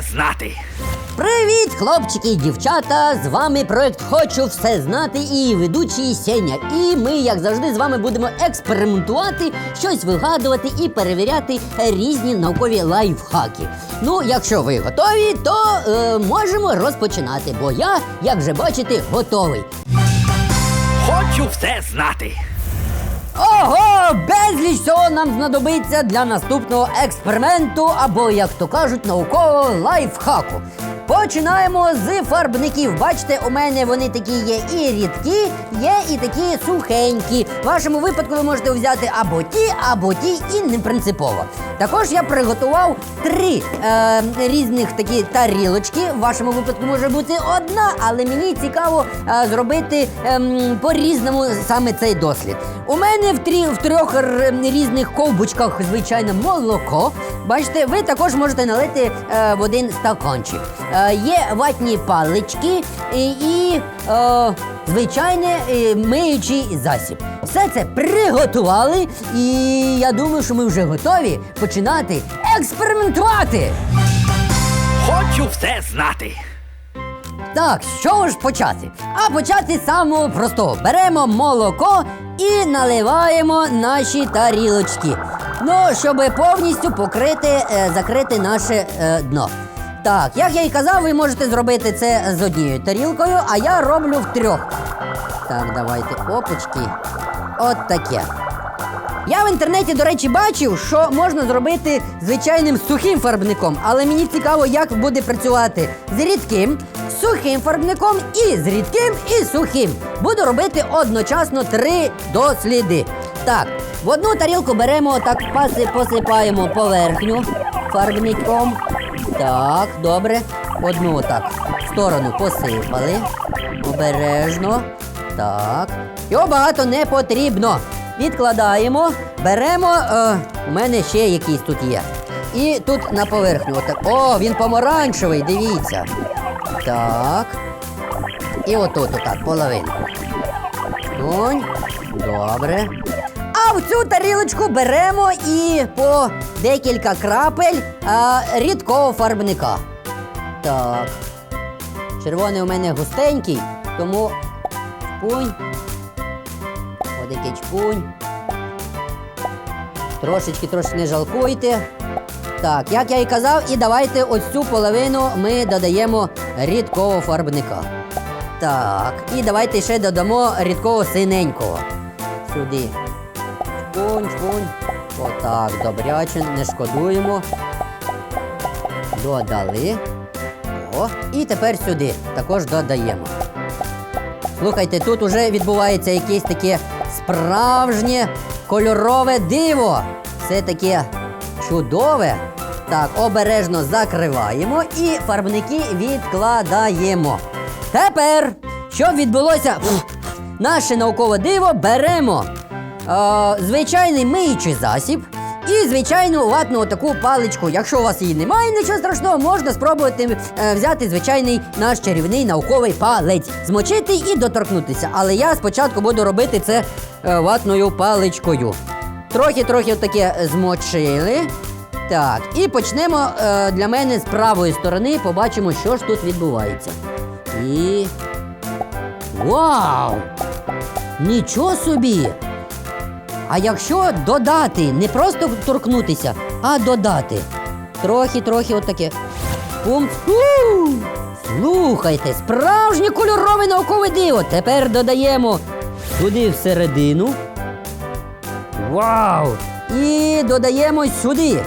все знати. Привіт, хлопчики і дівчата! З вами проект Хочу все знати і ведучий Сеня. І ми, як завжди, з вами будемо експериментувати, щось вигадувати і перевіряти різні наукові лайфхаки. Ну, якщо ви готові, то е, можемо розпочинати, бо я, як вже бачите, готовий. Хочу все знати. Ого, безліч цього нам знадобиться для наступного експерименту, або, як то кажуть, наукового лайфхаку. Починаємо з фарбників. Бачите, у мене вони такі є і рідкі, є і такі сухенькі. В вашому випадку ви можете взяти або ті, або ті, і не принципово. Також я приготував три е, різних такі тарілочки. В вашому випадку може бути одна, але мені цікаво е, зробити ем, по-різному саме цей дослід. У мене в, трі, в трьох різних ковбочках, звичайно, молоко. Бачите, ви також можете налити е, в один стаканчик. Е, є ватні палички і, і е, звичайний е, миючий засіб. Все це приготували, і я думаю, що ми вже готові починати експериментувати. Хочу все знати. Так, з чого ж почати? А почати з самого простого. Беремо молоко і наливаємо наші тарілочки. Ну, щоб повністю покрити, е, закрити наше е, дно. Так, як я і казав, ви можете зробити це з однією тарілкою, а я роблю в трьох. Так, давайте, опачки. От таке. Я в інтернеті, до речі, бачив, що можна зробити звичайним сухим фарбником, але мені цікаво, як буде працювати з рідким, сухим фарбником і з рідким і сухим. Буду робити одночасно три досліди. Так, в одну тарілку беремо так, паси, посипаємо поверхню фарбником. Так, добре. Одну так в сторону посипали. Обережно. Так. Його багато не потрібно. Відкладаємо, беремо. Е, у мене ще якийсь тут є. І тут на поверхню. Отак. О, він помаранчевий, дивіться. Так. І отут, отак, половинку. Добре. А в цю тарілочку беремо і по декілька крапель а, рідкого фарбника. Так. Червоний у мене густенький, тому шпунь. Отакий чпунь. Трошечки, трошки не жалкуйте. Так, як я і казав, і давайте ось цю половину ми додаємо рідкого фарбника. Так, і давайте ще додамо рідкого синенького. Сюди. Чпунь, чпунь. Отак, добряче, не шкодуємо. Додали. О, і тепер сюди також додаємо. Слухайте, тут уже відбувається якесь таке справжнє кольорове диво. Це таке чудове. Так, обережно закриваємо і фарбники відкладаємо. Тепер, щоб відбулося наше наукове диво, беремо е, звичайний миючий засіб і звичайну ватну таку паличку. Якщо у вас її немає, нічого страшного, можна спробувати е, взяти звичайний наш чарівний науковий палець, змочити і доторкнутися. Але я спочатку буду робити це е, ватною паличкою. Трохи-трохи таке змочили. Так, і почнемо е, для мене з правої сторони, побачимо, що ж тут відбувається. І. Вау! Нічого собі! А якщо додати, не просто торкнутися, а додати. Трохи-трохи отаке. Пумп. У! Слухайте, справжнє кольорове наукове диво. Тепер додаємо туди всередину. Вау! І додаємо сюди.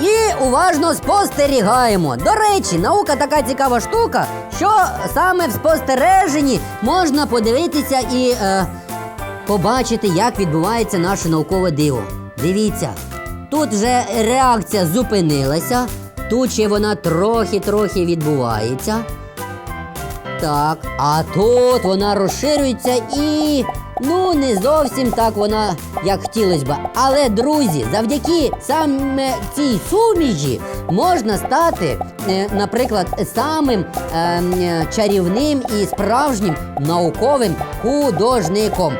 І уважно спостерігаємо. До речі, наука така цікава штука, що саме в спостереженні можна подивитися і е, побачити, як відбувається наше наукове диво. Дивіться, тут вже реакція зупинилася, тут ще вона трохи-трохи відбувається. Так, а тут вона розширюється і. Ну, не зовсім так вона, як хотілося б. Але, друзі, завдяки саме цій суміші можна стати, е, наприклад, самим ем, е, чарівним і справжнім науковим художником.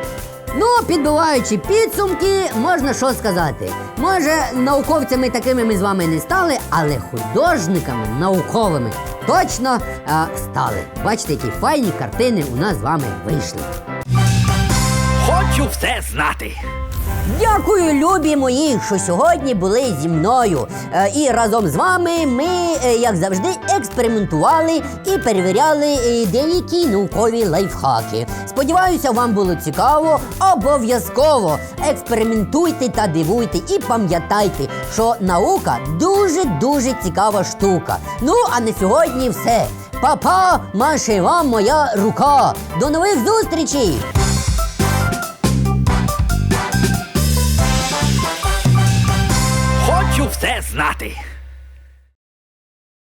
Ну, підбиваючи підсумки, можна що сказати. Може, науковцями такими ми з вами не стали, але художниками науковими точно а, стали. Бачите, які файні картини у нас з вами вийшли. Хочу все знати. Дякую, любі мої, що сьогодні були зі мною. Е, і разом з вами ми, е, як завжди, експериментували і перевіряли е, деякі наукові лайфхаки. Сподіваюся, вам було цікаво. Обов'язково експериментуйте та дивуйте і пам'ятайте, що наука дуже дуже цікава штука. Ну а на сьогодні все. Па-па, маше вам моя рука. До нових зустрічей! Все знати.